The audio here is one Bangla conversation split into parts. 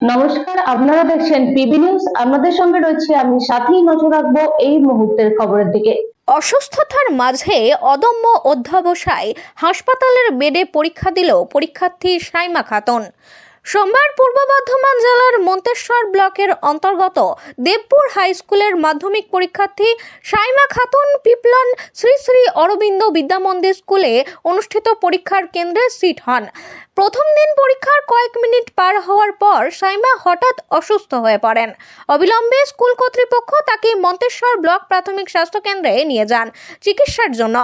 নমস্কার, আপনারা দেখছেন পিবি নিউজ। আপনাদের সঙ্গে রয়েছে আমি সাথেই নজর রাখব এই মুহূর্তের খবরের দিকে। অসুস্থতার মাঝে অদম্য অধ্যাবসায়, হাসপাতালের বেডে পরীক্ষা দিল পরীক্ষার্থী সাইমা খাতুন। সোমবার পূর্ব বর্ধমান জেলার মন্তেশ্বর ব্লকের অন্তর্গত দেবপুর হাই স্কুলের মাধ্যমিক পরীক্ষার্থী সাইমা খাতুন পিপলন শ্রী শ্রী অরবিন্দ বিদ্যামন্দির স্কুলে অনুষ্ঠিত পরীক্ষার কেন্দ্রে সিট হন। প্রথম দিন পরীক্ষার কয়েক মিনিট পার হওয়ার পর সাইমা হঠাৎ অসুস্থ হয়ে পড়েন। অবিলম্বে স্কুল কর্তৃপক্ষ তাকে মন্তেশ্বর ব্লক প্রাথমিক স্বাস্থ্য কেন্দ্রে নিয়ে যান চিকিৎসার জন্য।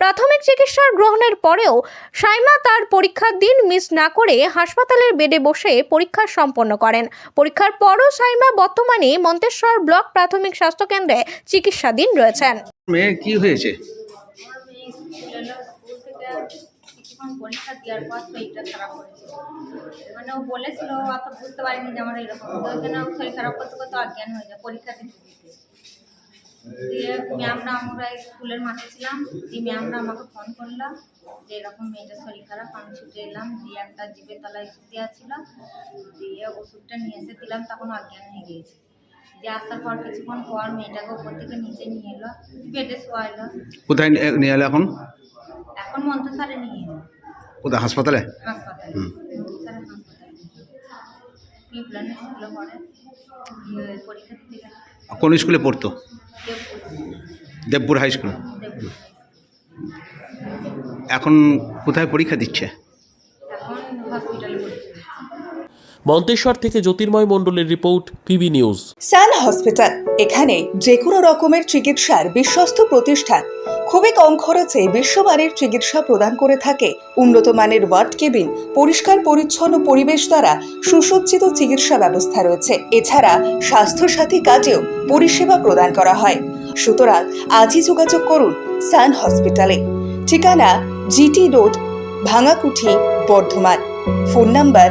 প্রাথমিক চিকিৎসার গ্রহণের পরেও সাইমা তার পরীক্ষার দিন মিস না করে হাসপাতালের বেডে বসে পরীক্ষা সম্পন্ন করেন। পরীক্ষার পরও সাইমা বর্তমানে মন্তেশ্বর ব্লক প্রাথমিক স্বাস্থ্য কেন্দ্রে চিকিৎসাধীন রয়েছেন। মেয়ে কি হয়েছে? পরীক্ষা দেওয়ার পর শরীরটা খারাপ করেছে মানে ও বলেছিল অত বুঝতে পারিনি যে আমার এরকম। তো ওই জন্য শরীর খারাপ করতে করতে অজ্ঞান হয়ে যায় পরীক্ষা দিতে দিতে। দিয়ে ম্যামরা আমরা স্কুলের মাঠে ছিলাম দিয়ে ম্যামরা আমাকে ফোন করলাম যে এরকম মেয়েটার শরীর খারাপ আমি ছুটে এলাম দিয়ে একটা জিভের তলায় ওষুধ দেওয়া ছিল দিয়ে ওষুধটা নিয়ে এসে দিলাম তখন অজ্ঞান হয়ে গিয়েছে। দিয়ে আসার পর কিছুক্ষণ পর মেয়েটাকে উপর থেকে নিচে নিয়ে এলো বেডে শোয়াইলো। কোথায় নিয়ে এলো এখন? এখন মন্ত্রসারে নিয়ে এলো। কোথায় হাসপাতালে? হাসপাতালে। পিপলানে স্কুলে পড়ে। পরীক্ষা দিতে কোন স্কুলে পড়তো? দেবপুর। High school. এখন কোথায় পরীক্ষা দিচ্ছে? এখন হসপিটালে পরীক্ষা দিচ্ছে। মন্তেশ্বর থেকে জ্যোতির্ময় মণ্ডলের report PB news. Sun hospital, এখানে যে কোনো রকমের চিকিৎসার বিশ্বস্ত প্রতিষ্ঠান। খুবই কম খরচে বিশ্বমানের চিকিৎসা প্রদান করে থাকে। উন্নত মানের ওয়ার্ড কেবিন, পরিষ্কার পরিচ্ছন্ন পরিবেশ দ্বারা সুসজ্জিত চিকিৎসা ব্যবস্থা রয়েছে। এছাড়া স্বাস্থ্যসাথী কাজেও পরিষেবা প্রদান করা হয়। সুতরাং আজই যোগাযোগ করুন সান হসপিটালে। ঠিকানা GT road, Bhangakuthi, Bardhaman. Phone number